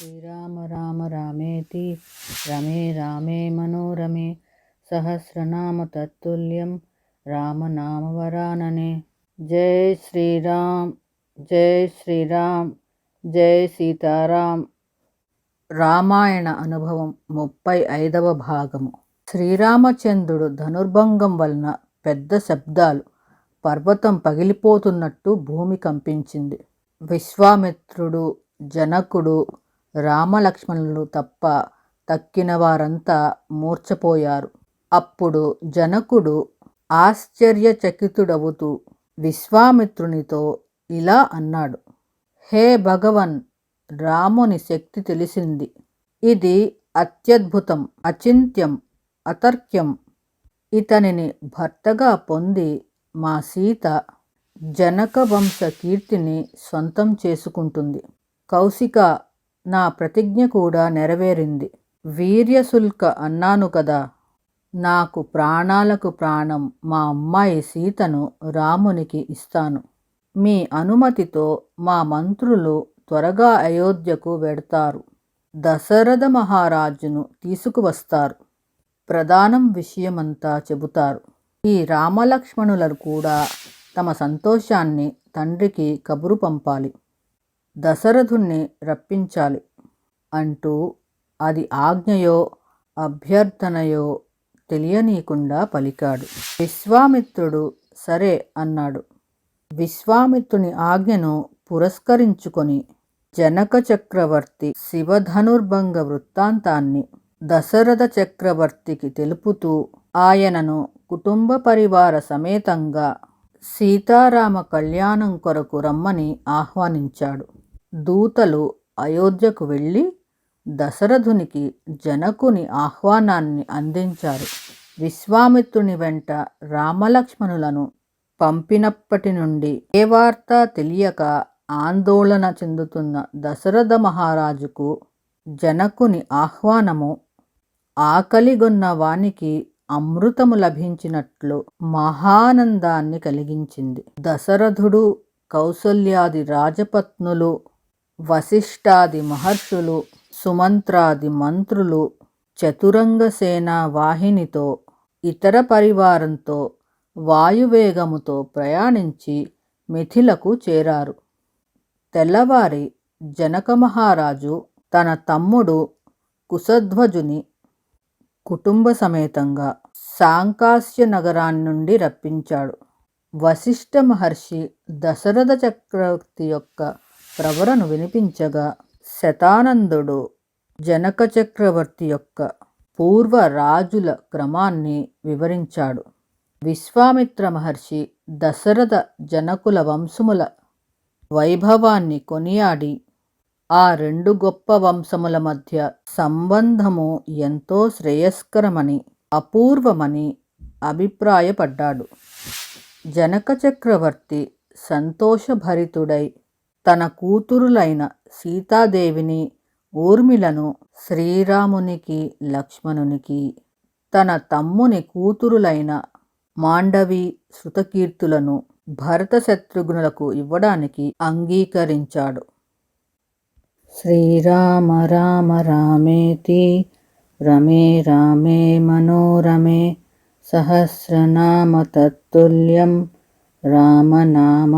శ్రీరామ రామ రామేతి రమే రామే మనోరమే సహస్రనామ తత్తుల్యం రామనామవరాననే జై శ్రీరామ్ జై శ్రీరామ్ జై సీతారాం రామాయణ అనుభవం ముప్పై ఐదవ భాగము. శ్రీరామచంద్రుడు ధనుర్భంగం వలన పెద్ద శబ్దాలు పర్వతం పగిలిపోతున్నట్టు భూమి కంపించింది. విశ్వామిత్రుడు జనకుడు రామలక్ష్మణులు తప్ప తక్కిన వారంతా మూర్చపోయారు అప్పుడు జనకుడు ఆశ్చర్యచకితుడవుతూ విశ్వామిత్రునితో ఇలా అన్నాడు. హే భగవన్! రాముని శక్తి తెలిసింది. ఇది అత్యద్భుతం అచింత్యం అతర్క్యం. ఇతనిని భర్తగా పొంది మా సీత జనక వంశ కీర్తిని సొంతం చేసుకుంటుంది. కౌశిక నా ప్రతిజ్ఞ కూడా నెరవేరింది. వీర్యశుల్క అన్నాను కదా. నాకు ప్రాణాలకు ప్రాణం మా అమ్మాయి సీతను రామునికి ఇస్తాను. మీ అనుమతితో మా మంత్రులు త్వరగా అయోధ్యకు వెడతారు. దశరథ మహారాజును తీసుకువస్తారు. ప్రధానం విషయమంతా చెబుతారు. ఈ రామలక్ష్మణులను కూడా తమ సంతోషాన్ని తండ్రికి కబురు పంపాలి. దశరథుణ్ణి రప్పించాలి. అంటూ అది ఆజ్ఞయో అభ్యర్థనయో తెలియనీయకుండా పలికాడు. విశ్వామిత్రుడు సరే అన్నాడు. విశ్వామిత్రుని ఆజ్ఞను పురస్కరించుకొని జనక చక్రవర్తి శివధనుర్భంగ వృత్తాంతాన్ని దశరథ చక్రవర్తికి తెలుపుతూ ఆయనను కుటుంబ పరివార సమేతంగా సీతారామ కళ్యాణం కొరకు రమ్మని ఆహ్వానించాడు. దూతలు అయోధ్యకు వెళ్ళి దశరథునికి జనకుని ఆహ్వానాన్ని అందించారు. విశ్వామిత్రుని వెంట రామలక్ష్మణులను పంపినప్పటి నుండి ఏ వార్త తెలియక ఆందోళన చెందుతున్న దశరథ మహారాజుకు జనకుని ఆహ్వానము ఆకలిగొన్న వానికి అమృతము లభించినట్లు మహానందాన్ని కలిగించింది. దశరథుడు కౌసల్యాది రాజపత్నులు వశిష్ఠాది మహర్షులు సుమంత్రాది మంత్రులు చతురంగ సేనా వాహినితో ఇతర పరివారంతో వాయువేగముతో ప్రయాణించి మిథిలకు చేరారు. తెల్లవారి జనక మహారాజు తన తమ్ముడు కుసధ్వజుని కుటుంబ సమేతంగా సాంకాస్య నగరాన్ని నుండి రప్పించాడు. వశిష్ఠ మహర్షి దశరథ చక్రవర్తి యొక్క ప్రవరను వినిపించగా శతానందుడు జనక చక్రవర్తి యొక్క పూర్వ రాజుల క్రమాన్ని వివరించాడు. విశ్వామిత్ర మహర్షి దశరథ జనకుల వంశముల వైభవాన్ని కొనియాడి ఆ రెండు గొప్ప వంశముల మధ్య సంబంధము ఎంతో శ్రేయస్కరమని అపూర్వమని అభిప్రాయపడ్డాడు. జనక చక్రవర్తి సంతోషభరితుడై తన కూతురులైన సీతాదేవిని ఊర్మిలను శ్రీరామునికి లక్ష్మణునికి తన తమ్ముని కూతురులైన మాండవి శృతకీర్తులను భరత శత్రుఘ్నులకు ఇవ్వడానికి అంగీకరించాడు. శ్రీరామ రామ రామేతి రమే రామే మనోరమే సహస్రనామ తత్తుల్యం రామనామవరాననే